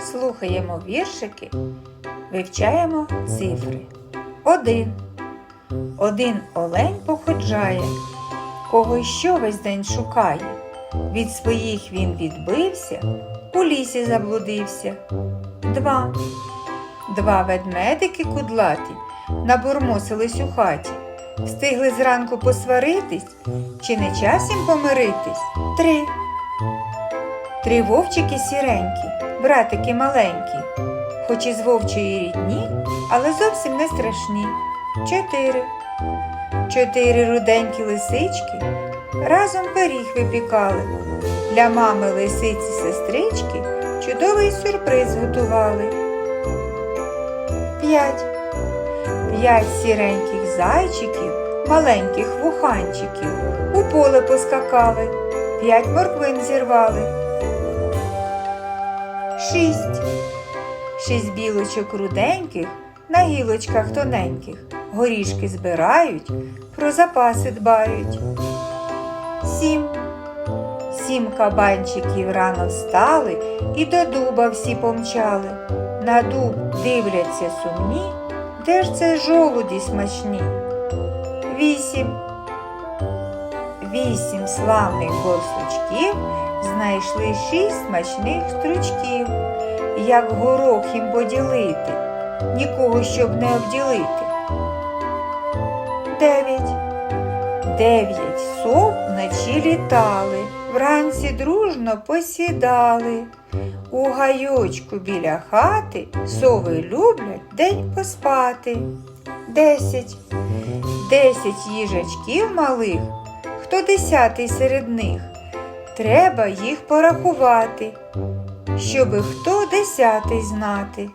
Слухаємо віршики, вивчаємо цифри. Один. Один олень походжає, кого що весь день шукає. Від своїх він відбився, у лісі заблудився. Два. Два ведмедики кудлаті набурмосились у хаті. Встигли зранку посваритись, чи не час їм помиритись? Три. Три вовчики сіренькі, братики маленькі, хоч і з вовчої рідні, але зовсім не страшні. Чотири. Чотири руденькі лисички разом пиріг випікали. Для мами лисиці сестрички чудовий сюрприз готували. П'ять. П'ять сіреньких зайчиків, маленьких вуханчиків, у поле поскакали, п'ять морквин зірвали. Шість. Шість білочок руденьких на гілочках тоненьких. Горішки збирають, про запаси дбають. Сім. Сім кабанчиків рано встали і до дуба всі помчали. На дуб дивляться сумні, де ж це жолуді смачні? Вісім. Вісім славних борсучків знайшли шість смачних стручків. Як горох їм поділити, нікого щоб не обділити. Дев'ять. Дев'ять сов вночі літали, вранці дружно посідали. У гайочку біля хати сови люблять день поспати. Десять. Десять їжачків малих, хто десятий серед них. Треба їх порахувати, щоби хто десятий знати.